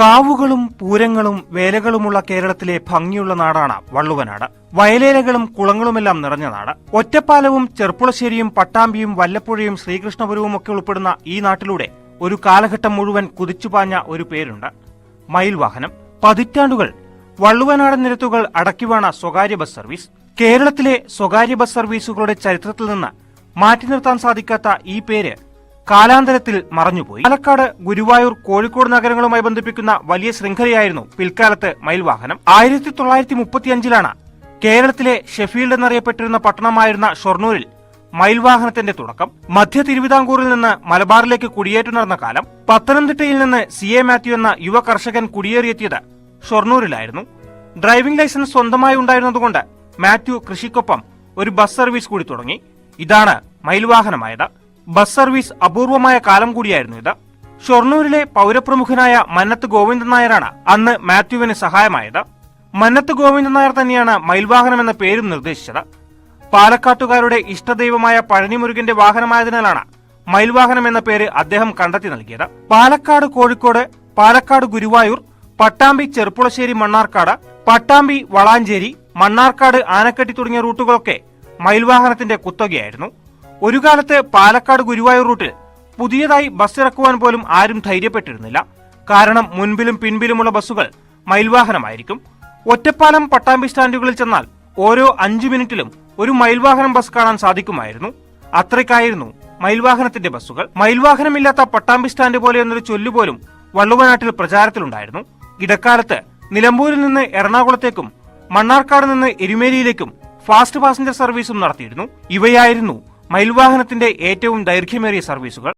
കാവുകളും പൂരങ്ങളും വേലകളുമുള്ള കേരളത്തിലെ ഭംഗിയുള്ള നാടാണ് വള്ളുവനാട്. വയലേലകളും കുളങ്ങളുമെല്ലാം നിറഞ്ഞ നാട്. ഒറ്റപ്പാലവും ചെർപ്പുളശ്ശേരിയും പട്ടാമ്പിയും വല്ലപ്പുഴയും ശ്രീകൃഷ്ണപുരവും ഒക്കെ ഉൾപ്പെടുന്ന ഈ നാട്ടിലൂടെ ഒരു കാലഘട്ടം മുഴുവൻ കുതിച്ചുപാഞ്ഞ ഒരു പേരുണ്ട്. മയിൽവാഹനം. പതിറ്റാണ്ടുകൾ വള്ളുവനാടൻ നിരത്തുകൾ അടക്കിവാണ സ്വകാര്യ ബസ് സർവീസ്. കേരളത്തിലെ സ്വകാര്യ ബസ് സർവീസുകളുടെ ചരിത്രത്തിൽ നിന്ന് മാറ്റി നിർത്താൻ സാധിക്കാത്ത ഈ പേര് കാലാന്തരത്തിൽ മറഞ്ഞുപോയി. പാലക്കാട് ഗുരുവായൂർ കോഴിക്കോട് നഗരങ്ങളുമായി ബന്ധിപ്പിക്കുന്ന വലിയ ശൃംഖലയായിരുന്നു പിൽക്കാലത്ത് മയിൽവാഹനം. ആയിരത്തി തൊള്ളായിരത്തി മുപ്പത്തിയഞ്ചിലാണ് കേരളത്തിലെ ഷെഫീൽഡ് എന്നറിയപ്പെട്ടിരുന്ന പട്ടണമായിരുന്ന ഷൊർണൂരിൽ മയിൽവാഹനത്തിന്റെ തുടക്കം. മധ്യ തിരുവിതാംകൂറിൽ നിന്ന് മലബാറിലേക്ക് കുടിയേറ്റം നടന്ന കാലം പത്തനംതിട്ടയിൽ നിന്ന് സി എ മാത്യു എന്ന യുവ കർഷകൻ കുടിയേറിയെത്തിയത് ഷൊർണൂരിലായിരുന്നു. ഡ്രൈവിംഗ് ലൈസൻസ് സ്വന്തമായി ഉണ്ടായിരുന്നതുകൊണ്ട് മാത്യു കൃഷിക്കൊപ്പം ഒരു ബസ് സർവീസ് കൂടി തുടങ്ങി. ഇതാണ് മയിൽവാഹനമായത്. ബസ് സർവീസ് അപൂർവമായ കാലം കൂടിയായിരുന്നു ഇത്. ഷൊർണൂരിലെ പൗരപ്രമുഖനായ മന്നത്ത് ഗോവിന്ദൻ നായരാണ് അന്ന് മാത്യുവിന് സഹായമായത്. മന്നത്ത് ഗോവിന്ദൻ നായർ തന്നെയാണ് മയിൽവാഹനം എന്ന പേരും നിർദ്ദേശിച്ചത്. പാലക്കാട്ടുകാരുടെ ഇഷ്ടദൈവമായ പഴനിമുരുകന്റെ വാഹനമായതിനാലാണ് മയിൽവാഹനം എന്ന പേര് അദ്ദേഹം കണ്ടെത്തി നൽകിയത്. പാലക്കാട് കോഴിക്കോട് പാലക്കാട് ഗുരുവായൂർ പട്ടാമ്പി ചെറുപ്പുളശ്ശേരി മണ്ണാർക്കാട് പട്ടാമ്പി വളാഞ്ചേരി മണ്ണാർക്കാട് ആനക്കെട്ടി തുടങ്ങിയ റൂട്ടുകളൊക്കെ മയിൽവാഹനത്തിന്റെ കുത്തകയായിരുന്നു. ഒരു കാലത്ത് പാലക്കാട് ഗുരുവായൂർ റൂട്ടിൽ പുതിയതായി ബസ് ഇറക്കുവാൻ പോലും ആരും ധൈര്യപ്പെട്ടിരുന്നില്ല. കാരണം മുൻപിലും പിൻപിലുമുള്ള ബസ്സുകൾ മയിൽവാഹനമായിരിക്കും. ഒറ്റപ്പാലം പട്ടാമ്പി സ്റ്റാൻഡുകളിൽ ചെന്നാൽ ഓരോ അഞ്ചു മിനിറ്റിലും ഒരു മയിൽവാഹനം ബസ് കാണാൻ സാധിക്കുമായിരുന്നു. അത്രയ്ക്കായിരുന്നു മയിൽവാഹനത്തിന്റെ ബസ്സുകൾ. മയിൽവാഹനമില്ലാത്ത പട്ടാമ്പി സ്റ്റാൻഡ് പോലെ എന്നൊരു ചൊല്ലുപോലും വള്ളുവനാട്ടിൽ പ്രചാരത്തിലുണ്ടായിരുന്നു. ഇടക്കാലത്ത് നിലമ്പൂരിൽ നിന്ന് എറണാകുളത്തേക്കും മണ്ണാർക്കാട് നിന്ന് എരുമേലിയിലേക്കും ഫാസ്റ്റ് പാസഞ്ചർ സർവീസും നടത്തിയിരുന്നു. ഇവയായിരുന്നു മയിൽവാഹനത്തിന്റെ ഏറ്റവും ദൈർഘ്യമേറിയ സർവീസുകൾ.